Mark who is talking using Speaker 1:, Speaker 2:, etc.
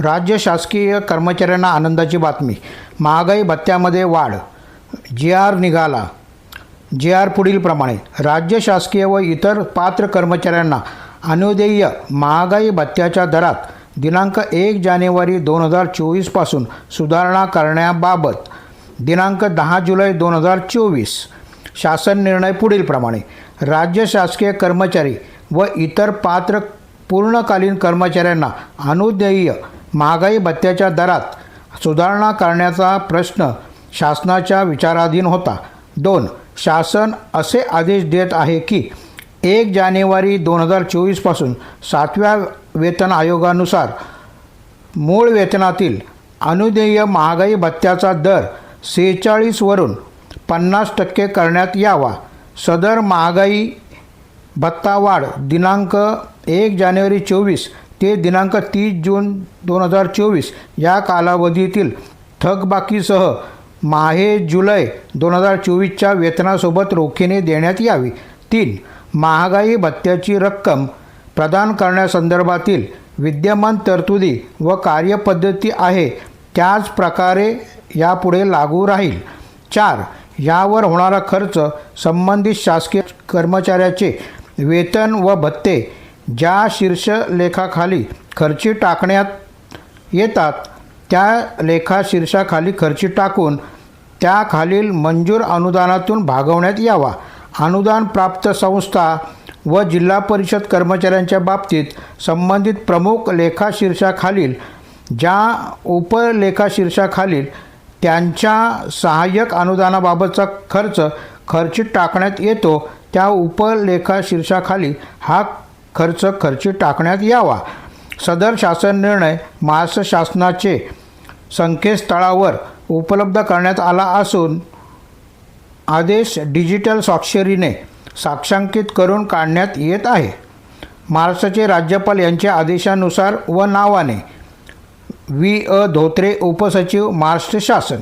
Speaker 1: राज्य शासकीय कर्मचाऱ्यांना आनंदाची बातमी. महागाई भत्त्यामध्ये वाढ. जी आर निघाला. जे आर पुढीलप्रमाणे राज्य शासकीय व इतर पात्र कर्मचाऱ्यांना अनुदेय महागाई भत्त्याच्या दरात दिनांक एक जानेवारी दोन हजार चोवीसपासून सुधारणा करण्याबाबत दिनांक दहा जुलै दोन हजार चोवीस. शासन निर्णय पुढीलप्रमाणे राज्य शासकीय कर्मचारी व इतर पात्र पूर्णकालीन कर्मचाऱ्यांना अनुदेय महागाई भत्त्याच्या दरात सुधारणा करण्याचा प्रश्न शासनाच्या विचाराधीन होता. दोन शासन असे आदेश देत आहे की एक जानेवारी दोन हजार चोवीसपासून सातव्या वेतन आयोगानुसार मूळ वेतनातील अनुदेय महागाई भत्त्याचा दर सेहेचाळीसवरून पन्नास टक्के करण्यात यावा. सदर महागाई भत्ता वाढ दिनांक एक जानेवारी चोवीस ते दिनांक तीस जून दोन हजार चोवीस या कालावधीतील थकबाकीसह माहे जुलै दोन हजार चोवीसच्या वेतनासोबत रोखीने देण्यात यावी. तीन महागाई भत्त्याची रक्कम प्रदान करण्यासंदर्भातील विद्यमान तरतुदी व कार्यपद्धती आहे त्याच प्रकारे यापुढे लागू राहील. चार यावर होणारा खर्च संबंधित शासकीय कर्मचाऱ्याचे वेतन व भत्ते ज्या शीर्षलेखाखाली खर्ची टाकण्यात येतात त्या लेखा शीर्षाखाली खर्ची टाकून त्याखालील मंजूर अनुदानातून भागवण्यात यावा. अनुदान प्राप्त संस्था व जिल्हा परिषद कर्मचाऱ्यांच्या बाबतीत संबंधित प्रमुख लेखा शीर्षाखालील ज्या उपलेखाशीर्षाखालील त्यांच्या सहाय्यक अनुदानाबाबतचा खर्च खर्चित टाकण्यात येतो त्या उपलेखा शीर्षाखाली हा खर्च खर्ची टाकण्यात यावा. सदर शासन निर्णय महाराष्ट्र शासनाचे संकेतस्थळावर उपलब्ध करण्यात आला असून आदेश डिजिटल स्वाक्षरीने साक्षांकित करून काढण्यात येत आहे. महाराष्ट्राचे राज्यपाल यांच्या आदेशानुसार व नावाने व्ही. अ. धोत्रे उपसचिव महाराष्ट्र शासन